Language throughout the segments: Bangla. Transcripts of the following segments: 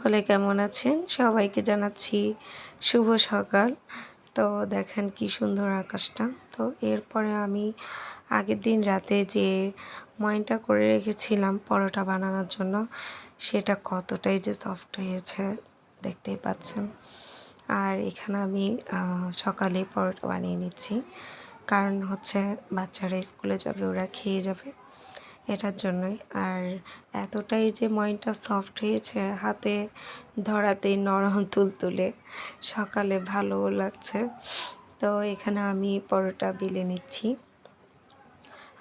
সকলে কেমন আছেন? সবাইকে জানাচ্ছি শুভ সকাল। তো দেখেন কি সুন্দর আকাশটা। তো এরপরে আমি আগের দিন রাতে যে ময়নটা করে রেখেছিলাম পরোটা বানানোর জন্য, সেটা কতটাই যে সফট হয়েছে দেখতেই পাচ্ছেন। আর এখানে আমি সকালে পরোটা বানিয়ে নিচ্ছি। কারণ হচ্ছে বাচ্চারা স্কুলে যাবে, ওরা খেয়ে যাবে। এটার জন্যই। আর এতটাই যে ময়নটা সফট হয়েছে, হাতে ধরাতেই নরম তুলতুলে, সকালে ভালোও লাগছে। তো এখানে আমি পরোটা বেলে নিচ্ছি।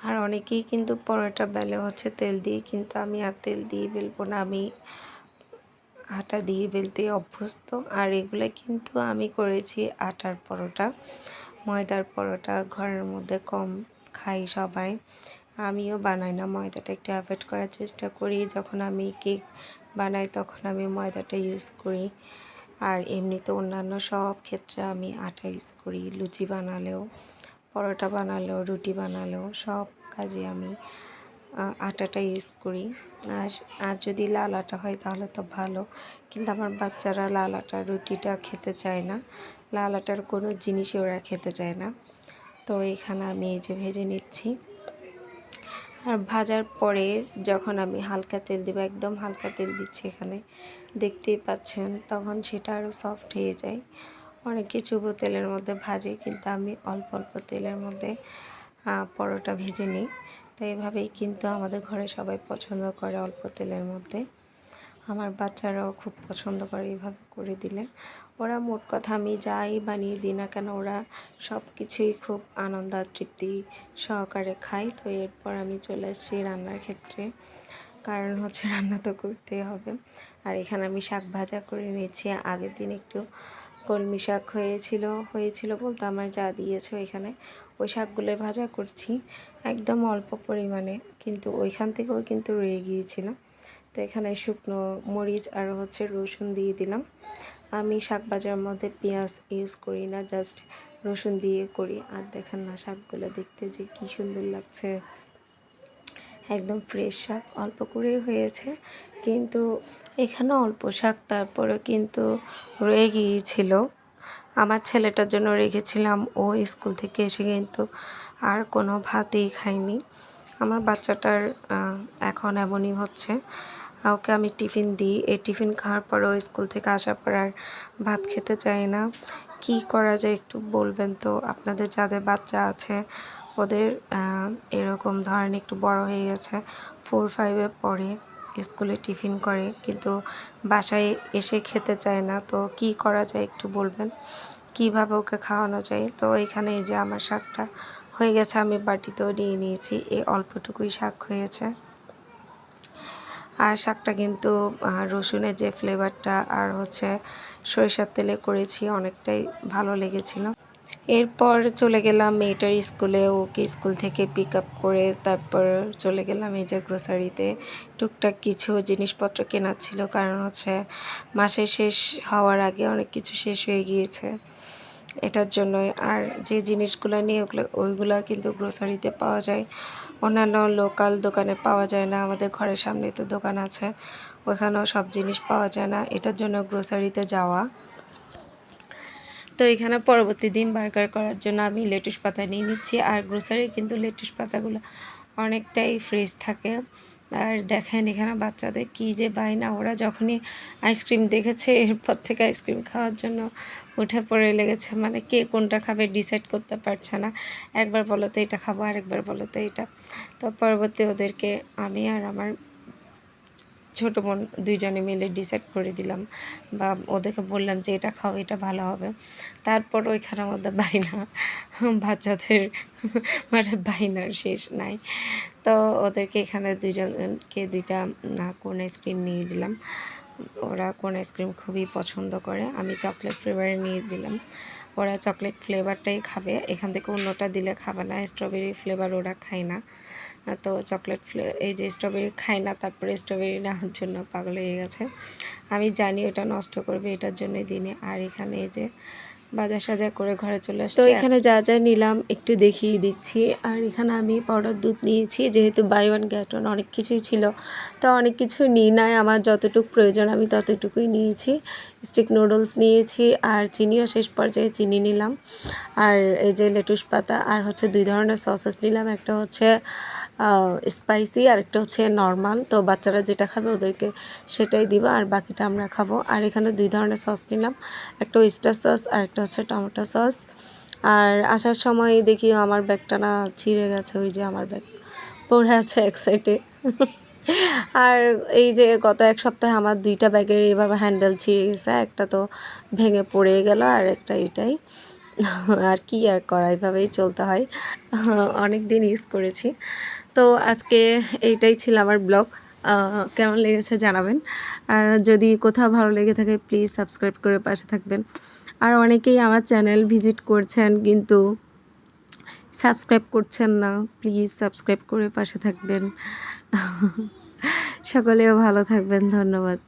আর অনেকেই কিন্তু পরোটা বেলে হচ্ছে তেল দিয়ে, কিন্তু আমি আর তেল দিয়ে বেলবো না। আমি আটা দিয়ে বেলতে অভ্যস্ত। আর এগুলো কিন্তু আমি করেছি আটার পরোটা। ময়দার পরোটা, ঘরের মধ্যে কম খাই সবাই। আমিও বানাই না। ময়দাটা একটু অ্যাভয়েড করার চেষ্টা করি। যখন আমি কেক বানাই, তখন আমি ময়দাটা ইউজ করি। আর এমনিতে অন্যান্য সব ক্ষেত্রে আমি আটা ইউজ করি। লুচি বানালেও, পরোটা বানালেও, রুটি বানালেও সব কাজে আমি আটাটা ইউজ করি। আর আর যদি লাল আটা হয় তাহলে তো ভালো। কিন্তু আমার বাচ্চারা লাল আটা, রুটিটা খেতে চায় না। লাল আটার কোনো জিনিসই ওরা খেতে চায় না। তো এখানে আমি এই যে ভেজে নিচ্ছি। আর ভাজার পরে যখন আমি হালকা তেল দেবো, একদম হালকা তেল দিচ্ছি এখানে, দেখতেই পাচ্ছেন, তখন সেটা আরও সফট হয়ে যায়। অনেকে চুবো তেলের মধ্যে ভাজে, কিন্তু আমি অল্প অল্প তেলের মধ্যে পরোটা ভেজে নিই। তো এভাবেই কিন্তু আমাদের ঘরে সবাই পছন্দ করে অল্প তেলের মধ্যে। আমার বাচ্চারাও খুব পছন্দ করে এইভাবে করে দিলে। ওরা মোট কথা আমি যাই বানিয়ে দিই না কেন, ওরা সব কিছুই খুব আনন্দ তৃপ্তি সহকারে খায়। তো এরপর আমি চলে এসেছি রান্নার ক্ষেত্রে। কারণ হচ্ছে রান্না তো করতেই হবে। আর এখানে আমি শাক ভাজা করে নিয়েছি। আগের দিন একটু কলমি শাক হয়েছিল হয়েছিল বলতে আমার যা দিয়েছে ওইখানে, ওই শাকগুলো ভাজা করছি। একদম অল্প পরিমাণে, কিন্তু ওইখান থেকেও কিন্তু রয়ে গিয়েছিল। তো এখানে শুকনো মরিচ আর হচ্ছে রসুন দিয়ে দিলাম। আমি শাক ভাজার মধ্যে পেঁয়াজ ইউজ করি না জাস্ট রসুন দিয়ে করি। আর দেখেন না শাকগুলো দেখতে যে কি সুন্দর লাগছে। একদম ফ্রেশ শাক, অল্প করেই হয়েছে, কিন্তু এখানে অল্প শাক তারপরে কিন্তু রয়ে গিয়েছিল আমার ছেলেটার জন্য রেখেছিলাম, ও স্কুল থেকে এসে কিন্তু আর কোনো ভাতই খায়নি। আমার বাচ্চাটার এখন এমনই হচ্ছে। ওকে আমি টিফিন দিই। এই টিফিন খাওয়ার পরেও স্কুল থেকে আসার পর আর ভাত খেতে চাই না। কি করা যায় একটু বলবেন তো? আপনাদের যাদের বাচ্চা আছে, ওদের এরকম ধরেন একটু বড় হয়ে গেছে ফোর ফাইভে পড়ে, স্কুলে টিফিন করে, কিন্তু বাসায় এসে খেতে চায় না, তো কি করা যায় একটু বলবেন? কীভাবে ওকে খাওয়ানো যায়? তো এখানে এই যে আমার শাকটা হয়ে গেছে, আমি বাটিতেও নিয়ে নিয়েছি। এই অল্পটুকুই শাক হয়েছে। আর শাকটা কিন্তু রসুনের যে ফ্লেভারটা আর হচ্ছে সরিষার তেলে করেছি, অনেকটাই ভালো লেগেছিল। এরপর চলে গেলাম মেয়েটার স্কুলে, ওকে স্কুল থেকে পিক আপ করে তারপর চলে গেলাম এই যে গ্রোসারিতে টুকটাক কিছু জিনিসপত্র কেনার ছিল, কারণ হচ্ছে মাসের শেষ হওয়ার আগে অনেক কিছু শেষ হয়ে গিয়েছে। এটার জন্যই। আর যে জিনিসগুলো নিয়ে ওগুলো, ওইগুলো কিন্তু গ্রোসারিতে পাওয়া যায়। অন্যান্য লোকাল দোকানে পাওয়া যায় না। আমাদের ঘরের সামনে তো দোকান আছে। ওখানেও সব জিনিস পাওয়া যায় না। এটার জন্য গ্রোসারিতে যাওয়া। তো এখানে পরবর্তী দিন বার্গার করার জন্য আমি লেটুস পাতা নিয়ে নিচ্ছি। আর গ্রোসারি কিন্তু লেটুস পাতাগুলো অনেকটাই ফ্রেশ থাকে। আর দেখেন এখানে বাচ্চাদের কি যে না ওরা যখনই আইসক্রিম দেখেছে, এরপর থেকে আইসক্রিম খাওয়ার জন্য উঠে পড়ে লেগেছে। মানে কে কোনটা খাবে ডিসাইড করতে পারছে না। একবার বলো তো এটা খাব, আরেকবার বলো তো এটা। তো পরবর্তী ওদেরকে আমি আর আমার ছোটো বোন দুইজনে মিলে ডিসাইড করে দিলাম বা ওদেরকে বললাম যে এটা খাও, এটা ভালো হবে। তারপর ওইখানে আমাদের বাইনা বাচ্চাদের মানে বাইনার শেষ নাই। তো ওদেরকে এখানে দুইজনকে দুইটা কোন আইসক্রিম নিয়ে দিলাম। ওরা কোন আইসক্রিম খুবই পছন্দ করে। আমি চকলেট ফ্লেভারে নিয়ে দিলাম। ওরা চকলেট ফ্লেভারটাই খাবে। এখান থেকে অন্যটা দিলে খাবে না, স্ট্রবেরি ফ্লেভার ওরা খায় না। তো চকলেট ফ্লে, এই যে স্ট্রবেরি খায় না, তারপরে স্ট্রবেরি নেওয়ার জন্য পাগল হয়ে গেছে। আমি জানি ওটা নষ্ট করবে এটার জন্যই দিনে। আর এখানে এই যে বাজার সাজা করে ঘরে চলে আসছি। তো এখানে যা যা নিলাম একটু দেখিয়ে দিচ্ছি। আর এখানে আমি পাউডার দুধ নিয়েছি যেহেতু বাই ওয়ান গেট ওয়ান অনেক কিছুই ছিল। তো অনেক কিছু নিই নাই আমার যতটুকু প্রয়োজন আমি ততটুকুই নিয়েছি। স্টিক নুডলস নিয়েছি আর চিনিও শেষ পর্যায়ে চিনি নিলাম। আর এই যে লেটুস পাতা আর হচ্ছে দুই ধরনের সসেস নিলাম। একটা হচ্ছে স্পাইসি আর একটা হচ্ছে নর্মাল তো বাচ্চারা যেটা খাবে ওদেরকে সেটাই দিব, আর বাকিটা আমরা খাব। আর এখানে দুই ধরনের সস নিলাম একটা ওয়েস্টার সস আর একটা হচ্ছে টমেটো সস আর আসার সময় দেখি আমার ব্যাগটা না ছিঁড়ে গেছে, ওই যে আমার ব্যাগ পড়ে আছে এক সাইডে আর এই যে গত এক সপ্তাহে আমার দুইটা ব্যাগের এভাবে হ্যান্ডেল ছিঁড়ে গেছে, একটা তো ভেঙে পড়ে গেল, আর একটা এটাই। আর কি আর করা, এভাবেই চলতে হয়। অনেক দিন ইউজ করেছি। তো আজকে এইটাই ছিল আমার ব্লগ। কেমন লেগেছে জানাবেন। আর যদি কোথাও ভালো লেগে থাকে প্লিজ সাবস্ক্রাইব করে পাশে থাকবেন। আর অনেকেই আমার চ্যানেল ভিজিট করছেন, কিন্তু সাবস্ক্রাইব করছেন না প্লিজ সাবস্ক্রাইব করে পাশে থাকবেন। সকলেও ভালো থাকবেন, ধন্যবাদ।